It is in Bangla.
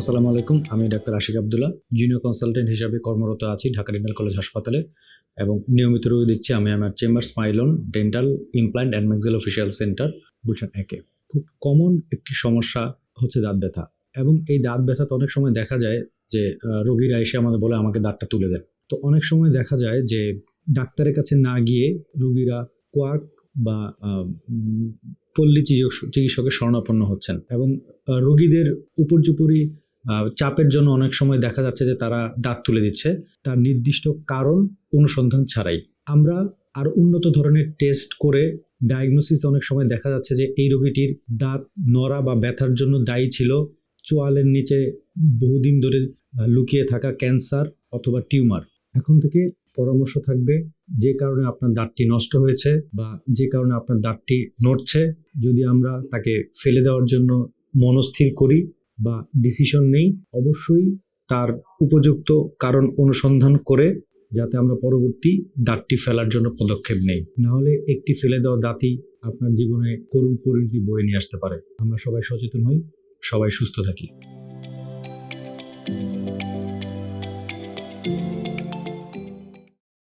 আসসালামু আলাইকুম, আমি doctor Ashiq Abdullah junior consultant হিসাবে কর্মরত আছি ঢাকা ডেন্টাল কলেজ হাসপাতালে এবং নিয়মিত রোগী দিচ্ছি আমি আমার chamber Smileon dental implant and maxillofacial centre ভূষণ একে খুব কমন একটি সমস্যা হচ্ছে দাঁত ব্যথা এবং এই দাঁত ব্যথা তো অনেক সময় দেখা যায় যে রোগীরা এসে আমাদের বলে আমাকে দাঁতটা তুলে দেন। তো অনেক সময় দেখা যায় যে, ডাক্তারের কাছে না গিয়ে রোগীরা কোয়ার্ক বা পল্লী চিকিৎস- চিকিৎসকের শরণাপন্ন হচ্ছেন এবং রোগীদের উপর্যুপরি চাপের জন্য অনেক সময় দেখা যাচ্ছে যে তারা দাঁত তুলে দিচ্ছে। তার নির্দিষ্ট কারণ অনুসন্ধান ছাড়াই। আমরা আরও উন্নত ধরনের টেস্ট করে ডায়াগনোসিস অনেক সময় দেখা যাচ্ছে যে এই রোগীটির দাঁত নড়া বা ব্যথার জন্য দায়ী ছিল। চোয়ালের নিচে বহুদিন ধরে লুকিয়ে থাকা ক্যান্সার অথবা টিউমার। এখন থেকে পরামর্শ থাকবে যে কারণে আপনার দাঁতটি নষ্ট হয়েছে বা যে কারণে আপনার দাঁতটি নড়ছে। যদি আমরা তাকে ফেলে দেওয়ার জন্য মনস্থির করি বা ডিসিশন নেই, অবশ্যই তার উপযুক্ত কারণ অনুসন্ধান করে যাতে আমরা পরবর্তী দাঁতটি ফেলার জন্য পদক্ষেপ নেই। নাহলে একটি ফেলে দেওয়া দাঁতই আপনার জীবনে করুণ পরিণতি বয়ে নিয়ে আসতে পারে। আমরা সবাই সচেতন হই, সবাই সুস্থ থাকি।